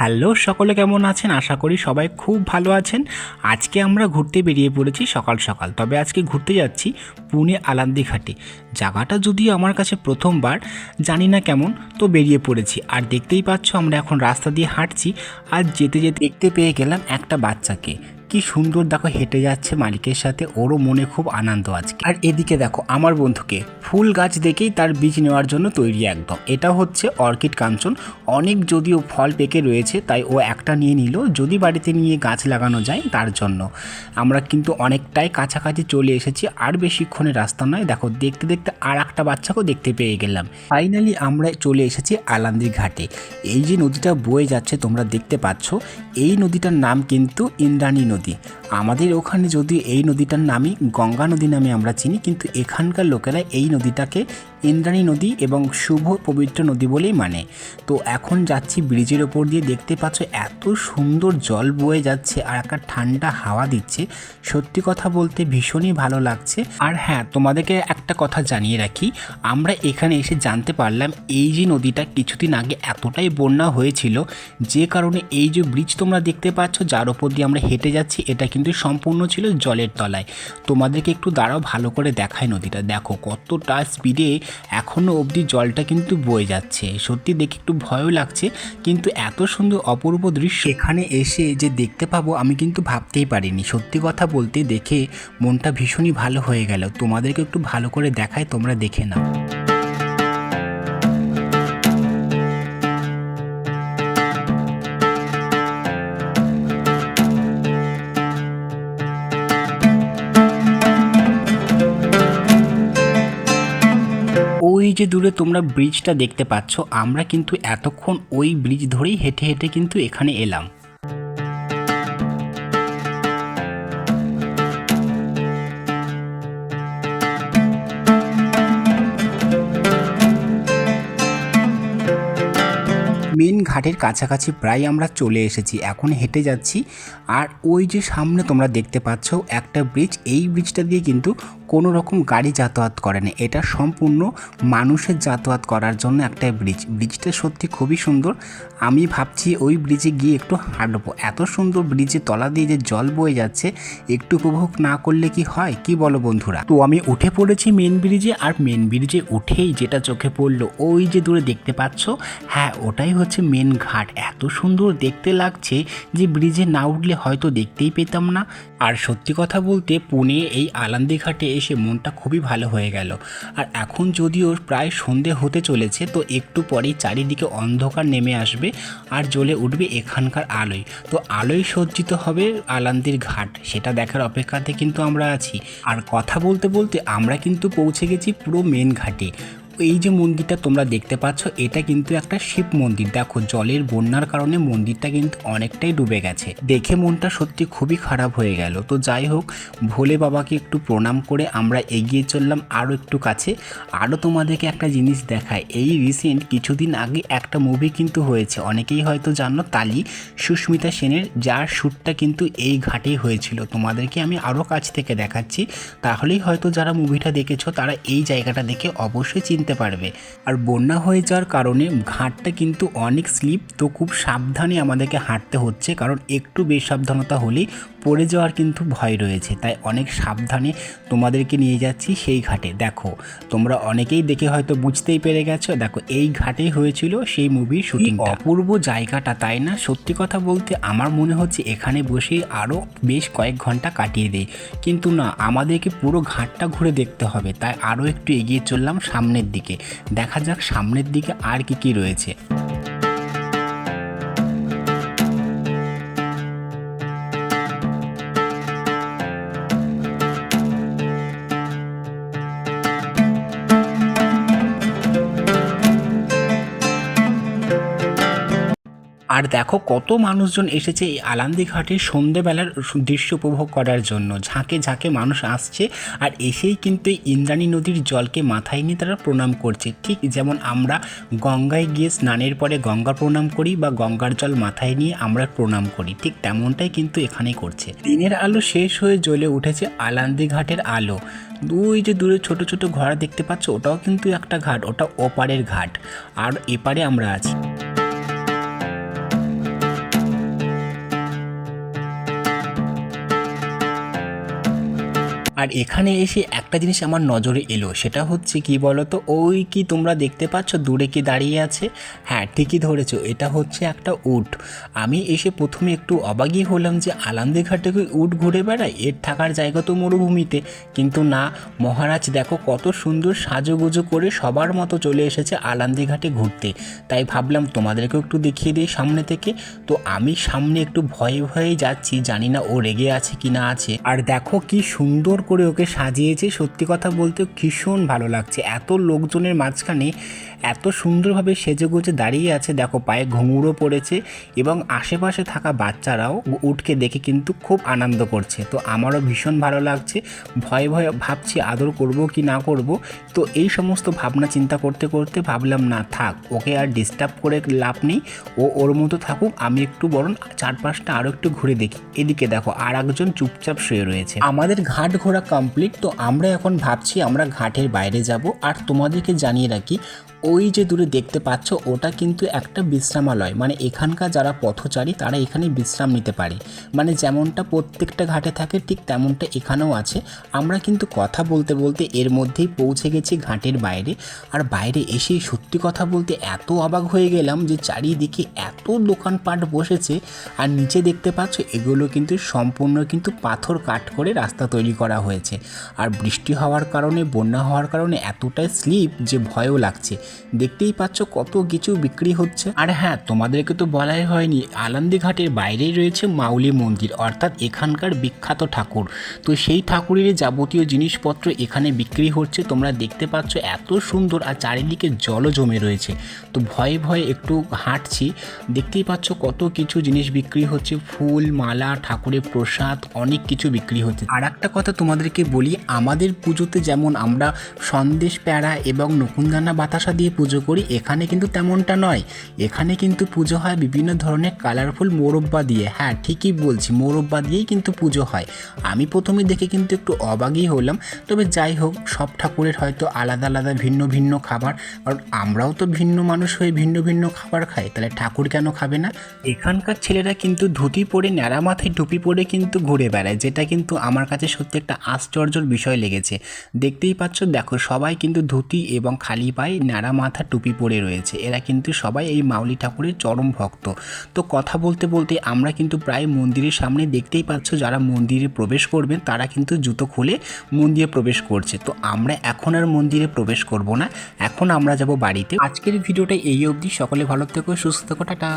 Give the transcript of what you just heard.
Hello, সকলে কেমন আছেন? আশা করি সবাই খুব ভালো আছেন। আজকে আমরা ঘুরতে বেরিয়ে পড়েছি সকাল সকাল। তবে আজকে ঘুরতে যাচ্ছি পুনে আলান্দি ঘাটে জায়গাটা যদিও আমার কাছে প্রথমবার, জানি না কেমন, তো বেরিয়ে পড়েছি। আর দেখতেই পাচ্ছ আমরা এখন রাস্তা দিয়ে হাঁটছি। আর যেতে যেতে দেখতে পেয়ে গেলাম একটা বাচ্চাকে। কি সুন্দর দেখো হেঁটে যাচ্ছে মালিকের সাথে, ওরও মনে খুব আনন্দ আজকে। আর এদিকে দেখো, আমার বন্ধুকে ফুল গাছ দেখেই তার বীজ নেওয়ার জন্য তৈরি একদম। এটা হচ্ছে অর্কিড কাঞ্চন। অনেক যদিও ফল পেকে রয়েছে, তাই ও একটা নিয়ে নিল। যদি বাড়িতে নিয়ে গাছ লাগানো যায় তার জন্য। আমরা কিন্তু অনেকটাই কাছাকাছি চলে এসেছি, আর বেশিক্ষণের রাস্তা নয়। দেখো, দেখতে দেখতে আর একটা বাচ্চাকেও দেখতে পেয়ে গেলাম। ফাইনালি আমরা চলে এসেছি আলান্দির ঘাটে। এই যে নদীটা বয়ে যাচ্ছে, তোমরা দেখতে পাচ্ছ, এই নদীটার নাম কিন্তু ইন্দ্রাণী নদী। আমাদের ওখানে যদিও এই নদীটার নামই গঙ্গা নদী নামে আমরা চিনি, কিন্তু এখানকার লোকেরা এই নদীটাকে ইন্দ্রাণী নদী এবং শুভ পবিত্র নদী বলেই মানে। তো এখন যাচ্ছি ব্রিজের ওপর দিয়ে দেখতে পাচ্ছ এত সুন্দর জল বয়ে যাচ্ছে আর একটা ঠান্ডা হাওয়া দিচ্ছে। সত্যি কথা বলতে ভীষণই ভালো লাগছে। আর হ্যাঁ তোমাদেরকে একটা কথা জানিয়ে রাখি, আমরা এখানে এসে জানতে পারলাম এই যে নদীটা কিছুদিন আগে এতটাই বন্যা হয়েছিল, যে কারণে এই যে ব্রিজ তোমরা দেখতে পাচ্ছ, যার ওপর দিয়ে আমরা হেঁটে যাচ্ছি, এটা কিন্তু সম্পূর্ণ ছিল জলের তলায়। তোমাদেরকে একটু দাঁড়াও, ভালো করে দেখায় নদীটা। দেখো কতটা স্পিডে এখনও অবধি জলটা কিন্তু বয়ে যাচ্ছে। সত্যি দেখে একটু ভয়ও লাগছে, কিন্তু এত সুন্দর অপূর্ব দৃশ্য এখানে এসে যে দেখতে পাবো আমি কিন্তু ভাবতেই পারিনি। সত্যি কথা বলতে দেখে মনটা ভীষণই ভালো হয়ে গেল। তোমাদেরকে একটু ভালো করে দেখায়, তোমরা দেখে নাও। ওই যে দূরে তোমরা ব্রিজটা দেখতে পাচ্ছ, আমরা কিন্তু এতক্ষণ ওই ব্রিজ ধরেই হেঁটে হেঁটে কিন্তু এখানে এলাম। মেন ঘাটের কাছাকাছি প্রায় আমরা চলে এসেছি, এখন হেঁটে যাচ্ছি। আর ওই যে সামনে তোমরা দেখতে পাচ্ছ, একটা ব্রিজ এই ব্রিজটা দিয়ে কিন্তু কোনো রকম গাড়ি যাতায়াত করে না। এটা সম্পূর্ণ মানুষের যাতায়াত করার জন্য একটা ব্রিজ ব্রিজটা সত্যি খুবই সুন্দর। আমি ভাবছি ওই ব্রিজে গিয়ে একটু হাঁটবো। এত সুন্দর ব্রিজের তলা দিয়ে যে জল বয়ে যাচ্ছে, একটু উপভোগ না করলে কি হয়? কি বলো বন্ধুরা? তো আমি উঠে পড়েছি মেন ব্রিজে আর মেন ব্রিজে উঠেই যেটা চোখে পড়ল, ওই যে দূরে দেখতে পাচ্ছ হ্যাঁ ওটাই হচ্ছে মেন ঘাট। এত সুন্দর দেখতে লাগছে যে ব্রিজে না উঠলে হয়তো দেখতেই পেতাম না। আর সত্যি কথা বলতে পুনে এই আলান্দি ঘাটে এসে মনটা খুবই ভালো হয়ে গেল। আর এখন যদিও প্রায় সন্ধে হতে চলেছে, তো একটু পরেই চারিদিকে অন্ধকার নেমে আসবে আর জ্বলে উঠবে এখানকার আলোয়। তো আলোয় সজ্জিত হবে আলান্দির ঘাট, সেটা দেখার অপেক্ষাতে কিন্তু আমরা আছি। আর কথা বলতে বলতে আমরা কিন্তু পৌঁছে গেছি পুরো মেন ঘাটে। এই যে মন্দিরটা তোমরা দেখতে পাচ্ছ, এটা কিন্তু একটা শিব মন্দির। দেখো, জলের বন্যার কারণে মন্দিরটা কিন্তু অনেকটাই ডুবে গেছে। দেখে মনটা সত্যি খুবই খারাপ হয়ে গেল। তো যাই হোক, ভোলে বাবাকে একটু প্রণাম করে আমরা এগিয়ে চললাম আরও একটু কাছে। আরও তোমাদেরকে একটা জিনিস দেখায় এই রিসেন্ট কিছুদিন আগে একটা মুভি কিন্তু হয়েছে। অনেকেই হয়তো জানো তালি, সুস্মিতা সেনের, যার শ্যুটটা কিন্তু এই ঘাটেই হয়েছিল। তোমাদেরকে আমি আরও কাছ থেকে দেখাচ্ছি। তাহলেই হয়তো যারা মুভিটা দেখেছ, তারা এই জায়গাটা দেখে অবশ্যই চিনতে পারবে। আর বন্যা হয়ে যাওয়ার কারণে ঘাটটা কিন্তু অনেক স্লিপ, তো খুব সাবধানে আমাদেরকে হাঁটতে হচ্ছে, কারণ একটু বেসাবধানতা হলেই পড়ে যাওয়ার কিন্তু ভয় রয়েছে। তাই অনেক সাবধানে তোমাদেরকে নিয়ে যাচ্ছি সেই ঘাটে। দেখো, তোমরা অনেকেই দেখে হয়তো বুঝতেই পেরে গেছো, দেখো এই ঘাটেই হয়েছিল সেই মুভির শুটিং অপূর্ব জায়গাটা, তাই না? সত্যি কথা বলতে আমার মনে হচ্ছে এখানে বসে আরও বেশ কয়েক ঘণ্টা কাটিয়ে দেয় কিন্তু না, আমাদেরকে পুরো ঘাটটা ঘুরে দেখতে হবে, তাই আরও একটু এগিয়ে চললাম সামনের দিকে। দেখা যাক সামনের দিকে আর কি কি রয়েছে। আর দেখো কত মানুষজন এসেছে এই আলান্দি ঘাটে সন্ধেবেলার দৃশ্য উপভোগ করার জন্য। ঝাঁকে ঝাঁকে মানুষ আসছে আর এসেই কিন্তু ইন্দ্রাণী নদীর জলকে মাথায় নিয়ে তারা প্রণাম করছে। ঠিক যেমন আমরা গঙ্গায় গিয়ে স্নানের পরে গঙ্গা প্রণাম করি বা গঙ্গার জল মাথায় নিয়ে আমরা প্রণাম করি, ঠিক তেমনটাই কিন্তু এখানে করছে। দিনের আলো শেষ হয়ে জ্বলে উঠেছে আলান্দি ঘাটের আলো। দুই যে দূরে ছোট ছোট ঘর দেখতে পাচ্ছ, ওটাও কিন্তু একটা ঘাট, ওটা ওপারের ঘাট। আর এপারে আমরা আছি। আর এখানে এসে একটা জিনিস আমার নজরে এলো, সেটা হচ্ছে কি বলতো, ওই কি তোমরা দেখতে পাচ্ছ, দূরে কি দাঁড়িয়ে আছে? হ্যাঁ ঠিকই ধরেছো, এটা হচ্ছে একটা উট। আমি এসে প্রথমে একটু অবাগই হলাম যে আলান্দি ঘাটে কি উট ঘুরে বেড়ায়? এর থাকার জায়গা তো মরুভূমিতে। কিন্তু না, মহারাজ দেখো কত সুন্দর সাজুগুজু করে সবার মতো চলে এসেছে আলান্দি ঘাটে ঘুরতে। তাই ভাবলাম তোমাদেরকেও একটু দেখিয়ে দিই সামনে থেকে। তো আমি সামনে একটু ভয়ে ভয়ে যাচ্ছি, জানি না ও রেগে আছে কি না আছে। আর দেখো কি সুন্দর করে ওকে সাজিয়েছে। সত্যি কথা বলতে ভীষণ ভালো লাগছে। এত লোকজনের মাঝখানে এত সুন্দরভাবে সেজে গুজে দাঁড়িয়ে আছে। দেখো, পায়ে ঘুঙুরও পড়েছে এবং আশেপাশে থাকা বাচ্চারাও উঠকে দেখে কিন্তু খুব আনন্দ করছে। তো আমারও ভীষণ ভালো লাগছে। ভয়ে ভয়ে ভাবছি আদর করব কি না করব। তো এই সমস্ত ভাবনা চিন্তা করতে করতে ভাবলাম, না, থাক, ওকে আর ডিস্টার্ব করে লাভ নেই। ও ওর মতো থাকুক, আমি একটু বরং চারপাশটা আরও একটু ঘুরে দেখি। এদিকে দেখো আর একজন চুপচাপ শুয়ে রয়েছে। আমাদের ঘাট ঘোরা কমপ্লিট তো আমরা এখন ভাবছি আমরা ঘাটের বাইরে যাব। আর তোমাদেরকে জানিয়ে রাখি ওই যে দূরে দেখতে পাচ্ছ, ওটা কিন্তু একটা বিশ্রামালয়। মানে এখানকার যারা পথচারী, তারা এখানে বিশ্রাম নিতে পারে। মানে যেমনটা প্রত্যেকটা ঘাটে থাকে, ঠিক তেমনটা এখানেও আছে। আমরা কিন্তু কথা বলতে বলতে এর মধ্যেই পৌঁছে গেছি ঘাটের বাইরে। আর বাইরে এসে সত্যি কথা বলতে এত অবাক হয়ে গেলাম যে চারিদিকে এত দোকানপাট বসেছে। আর নিচে দেখতে পাচ্ছ, এগুলো কিন্তু সম্পূর্ণ কিন্তু পাথর কাট করে রাস্তা তৈরি করা হয়েছে। আর বৃষ্টি হওয়ার কারণে, বন্যা হওয়ার কারণে এতটাই স্লিপ যে ভয়ও লাগছে। দেখতেই পাচ্ছ কত কিছু বিক্রি হচ্ছে। আর হ্যাঁ তোমাদেরকে তো বলাই হয়নি আলান্দি ঘাটের বাইরেই রয়েছে মাউলি মন্দির, অর্থাৎ এখানকার বিখ্যাত ঠাকুর। তো সেই ঠাকুরের যাবতীয় জিনিসপত্র এখানে বিক্রি হচ্ছে, তোমরা দেখতে পাচ্ছ এত সুন্দর আর চারিদিকে জলও জমে রয়েছে। তো ভয়ে ভয়ে একটু হাঁটছি, দেখতেই পাচ্ছ কত কিছু জিনিস বিক্রি হচ্ছে, ফুল, মালা, ঠাকুরের প্রসাদ, অনেক কিছু বিক্রি হচ্ছে। আর একটা কথা তোমাদেরকে বলি, আমাদের পুজোতে যেমন আমরা সন্দেশ প্যাড়া এবং নকুনদানা বাতাসা দিয়ে পুজো করি, এখানে কিন্তু তেমনটা নয়। এখানে কিন্তু পুজো হয় বিভিন্ন ধরনের কালারফুল মোরব্বা দিয়ে। হ্যাঁ ঠিকই বলছি, মোরব্বা দিয়েই কিন্তু পুজো হয়। আমি প্রথমে দেখে কিন্তু একটু অবাগই হলাম, তবে যাই হোক, সব ঠাকুরের হয়তো আলাদা আলাদা ভিন্ন ভিন্ন খাবার। কারণ আমরাও তো ভিন্ন মানুষ হয়ে ভিন্ন ভিন্ন খাবার খাই, তাহলে ঠাকুর কেন খাবে না? এখানকার ছেলেরা কিন্তু ধুতি পরে ন্যাড়া মাথায় টুপি পরে কিন্তু ঘুরে বেড়ায়, যেটা কিন্তু আমার কাছে সত্যি একটা আশ্চর্যর বিষয় লেগেছে। দেখতেই পাচ্ছ, দেখো সবাই কিন্তু ধুতি এবং খালি পায়ে ন্যাড়া মাথা টুপি পরে রয়েছে। এরা কিন্তু সবাই এই মাউলি ঠাকুরের চরম ভক্ত। তো কথা বলতে বলতে আমরা কিন্তু প্রায় মন্দিরের সামনে দেখতেই পাচ্ছ, যারা মন্দিরে প্রবেশ করবেন, তারা কিন্তু জুতো খুলে মন্দিরে প্রবেশ করছে। তো আমরা এখন আর মন্দিরে প্রবেশ করব না। এখন আমরা যাব বাড়িতে। আজকের ভিডিওটা এই অবধি। সকলে ভালো থেকো, সুস্থ থেকো, টাটা।